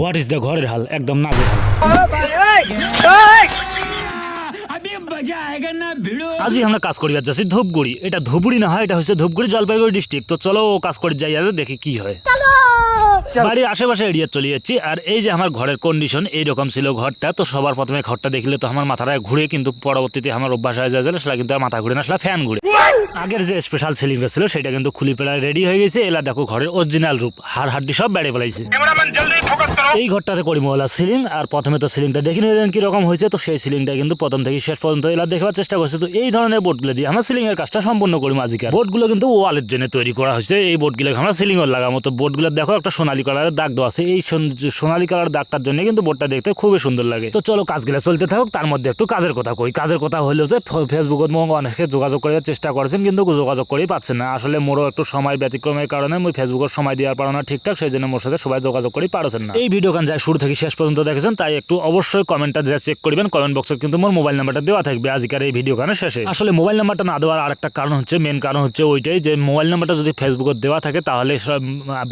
What is the ঘরের হাল? একদম নাজের হাল। আজই আমরা কাজ করি যাচ্ছি ধূপগুড়ি। এটা ধূপগুড়ি না হয় এটা হচ্ছে ধূপগুড়ি জলপাইগুড়ি ডিস্ট্রিক্ট তো চলো ও কাজ করে যাই দেখি কি হয়। বাড়ির আশেপাশে এরিয়া চলে যাচ্ছি আর এই যে আমার ঘরের কন্ডিশন এইরকম ছিল ঘরটা তো সবার প্রথমে ঘরটা দেখলে তো আমার মাথাটা ঘুরে কিন্তু পরবর্তীতে আমার অভ্যাস হয়ে যায় সেটা কিন্তু আর মাথা ঘুরে না সেটা ফ্যান ঘুরে। আগের যে স্পেশাল সিলিংটা ছিল সেটা কিন্তু খুলি পেড়ায় রেডি হয়ে গেছে। এলা দেখো ঘরের অরিজিনাল রূপ হাড় হাড্ডি সব বেড়ে ফেলাইছে। এই ঘরটাতে করি মহলা সিলিং, আর প্রথমে তো সিলিংটা দেখে নিলেন কীরকম হয়েছে, তো সেই সিলিংটা কিন্তু প্রথম থেকে শেষ পর্যন্ত এলা দেখার চেষ্টা করছে। তো এই ধরনের বোর্ডগুলো দিয়ে আমরা সিলিং এর কাজটা সম্পূর্ণ করি মাঝিকে বোর্ডগুলো কিন্তু ওয়ালের জন্য তৈরি করা হয়েছে। এই বোর্ডগুলো আমরা সিলিং এর লাগামো তো বোর্ডগুলো দেখো, একটা সোনালী কালারের দাগ দেওয়া আছে। এই সোন- সোনালী কালার দাগটার জন্য কিন্তু বোর্ডটা দেখতে খুবই সুন্দর লাগে। তো চলো কাজগুলো চলতে থাকুক, তার মধ্যে একটু কাজের কথা কই। কাজের কথা হলো যে ফেসবুকত মোক অনেকে যোগাযোগ করার চেষ্টা করেছেন, কিন্তু যোগাযোগ করেই পাচ্ছেন না। আসলে মোরও একটু সময় ব্যতিক্রমের কারণে, মুই ফেসবুকের সময় দেওয়ার পারো না ঠিকঠাক, সেই জন্য মোর সাথে সবাই যোগাযোগ করেই পারছেন না। এই ভিডিও গান যায় শুরু থেকে শেষ পর্যন্ত দেখেছেন, তাই একটু অবশ্যই কমেন্টটা যা চেক করবেন। কমেন্ট বক্সে কিন্তু মোর মোবাইল নাম্বারটা দেওয়া থাকবে আজকের এই ভিডিও গানের শেষে। আসলে মোবাইল নাম্বারটা না দেওয়ার আরেকটা কারণ হচ্ছে মেন কারণ হচ্ছে ওইটাই যে মোবাইল নাম্বারটা যদি ফেসবুকে দেওয়া থাকে, তাহলে সব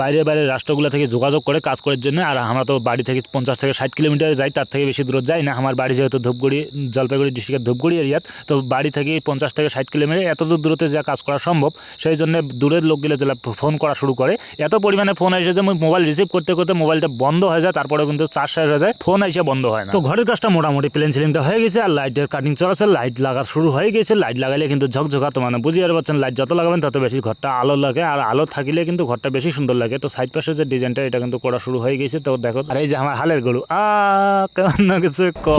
বাইরে বাইরে রাষ্ট্রগুলো থেকে যোগাযোগ করে কাজ করার জন্য, আর আমরা তো বাড়ি থেকে পঞ্চাশ থেকে ষাট কিলোমিটার যাই, তার থেকে বেশি দূর যাই না। আমার বাড়ি যেহেতু ধূপগুড়ি, জলপাইগুড়ি ডিস্ট্রিক্টের ধূপগুড়ি এরিয়াত তো বাড়ি থেকে পঞ্চাশ থেকে ষাট কিলোমিটার এত দূর দূরতে যা কাজ করা সম্ভব, সেই জন্য দূরের লোকগুলো ফোন করা শুরু করে, এত পরিমাণে ফোন আসে যে মোবাইল রিসিভ করতে করতে মোবাইলটা বন্ধ হয়ে যায় তারপরে কিন্তু চার্জ শেষ হয়ে যায় ফোন এসে বন্ধ হয় না। তো ঘরের কাজটা মোটামুটি প্লেন সিলিংটা হয়ে গেছে আর লাইটের কাটিং চলাছে লাইট লাগা শুরু হয়ে গেছে। লাইট লাগালে কিন্তু ঝকঝকা তো মানে বুঝিয়ে পারছেন লাইট যত লাগাবেন তত বেশি ঘরটা আলো লাগে আর আলো থাকলে কিন্তু ঘরটা বেশি সুন্দর লাগে। তো সাইড পাশে যে ডিজাইনটা এটা কিন্তু করা শুরু হয়ে গেছে। তো দেখো আর এই যে আমার হালের গরু আহ কেমন না কিছু কম।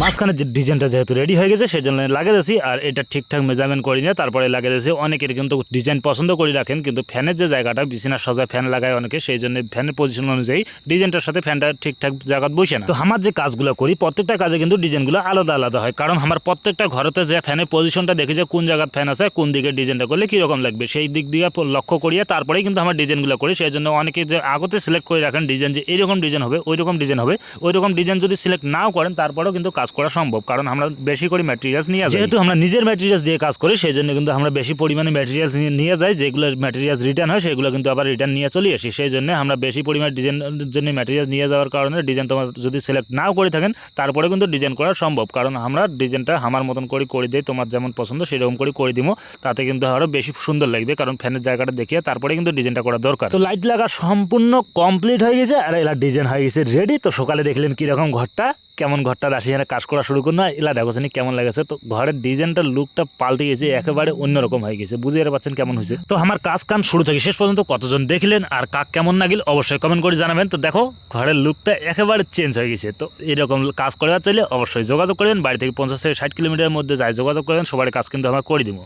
মাঝখানে যে ডিজাইনটা যেহেতু রেডি হয়ে গেছে সেই জন্য লাগিয়ে দিয়েছি। আর এটা ঠিকঠাক মেজারমেন্ট করি নিয়ে তারপরে লাগিয়ে দিয়েছি। অনেকের কিন্তু ডিজাইন পছন্দ করে রাখেন, কিন্তু ফ্যানের যে জায়গাটা, বিছানার সজায় ফ্যান লাগায় অনেকে, সেই জন্য ফ্যানের পজিশন অনুযায়ী ডিজাইনটার সাথে ফ্যানটা ঠিকঠাক জায়গায় বসে না। তো আমার যে কাজগুলো করি, প্রত্যেকটা কাজে কিন্তু ডিজাইনগুলো আলাদা আলাদা হয়। কারণ আমার প্রত্যেকটা ঘরেতে যে ফ্যানের পজিশনটা দেখি যে কোন জায়গায় ফ্যান আছে, কোন দিকে ডিজাইনটা করলে কীরকম লাগবে, সেই দিক দিয়ে লক্ষ্য করিয়ে তারপরেই কিন্তু আমার ডিজাইনগুলো করি। সেই জন্য অনেকে যে আগতে সিলেক্ট করে রাখেন ডিজাইন যে, এইরকম ডিজাইন হবে ওই রকম ডিজাইন হবে। ওই রকম ডিজাইন যদি সিলেক্ট নাও করেন, তারপরেও কিন্তু কাজ করা সম্ভব কারণ আমরা বেশি করে ম্যাটেরিয়ালস নিয়ে যাই। যেহেতু আমরা নিজের ম্যাটেরিয়ালস দিয়ে কাজ করি সেই জন্য কিন্তু আমরা বেশি পরিমাণে ম্যাটেরিয়ালস নিয়ে যাই যেগুলো ম্যাটেরিয়ালস রিটার্ন হয় সেগুলো কিন্তু আবার রিটার্ন নিয়ে চলে আসি। সেই জন্য আমরা বেশি পরিমাণে ডিজাইন জন্য ম্যাটেরিয়াল নিয়ে যাওয়ার কারণে ডিজাইন তোমার যদি সিলেক্ট নাও করে থাকেন তারপরে কিন্তু ডিজাইন করা সম্ভব। কারণ আমরা ডিজাইনটা আমার মতন করে করে দিই তোমার যেমন পছন্দ সেরকম করে করে দিব। তাতে কিন্তু আরও বেশি সুন্দর লাগবে কারণ ফ্যানের জায়গাটা দেখিয়ে তারপরে কিন্তু ডিজাইনটা করা দরকার। তো লাইট লাগা সম্পূর্ণ কমপ্লিট হয়ে গেছে আর এলা ডিজাইন হয়ে গেছে রেডি তো সকালে দেখলেন কীরকম ঘরটা কেমন ঘরটা রাশি কাজ করা শুরু করুন। না, এলা দেখো কেমন লাগেছে। তো ঘরের ডিজাইনটা লুকটা পাল্টে গেছে, একেবারে অন্যরকম হয়ে গেছে। বুঝে পাচ্ছেন কেমন হয়েছে। তো আমার কাজ কান শুরু থেকে শেষ পর্যন্ত কতজন দেখলেন আর কাক কেমন লাগিল অবশ্যই কমেন্ট করে জানাবেন। তো দেখো, ঘরের লুকটা একেবারে চেঞ্জ হয়ে গেছে। তো এরকম কাজ করার চাইলে অবশ্যই যোগাযোগ করবেন। বাড়ি থেকে পঞ্চাশ থেকে ষাট কিলোমিটারের মধ্যে যাই যোগাযোগ করবেন। সবার কাজ কিন্তু আমরা করে দিব।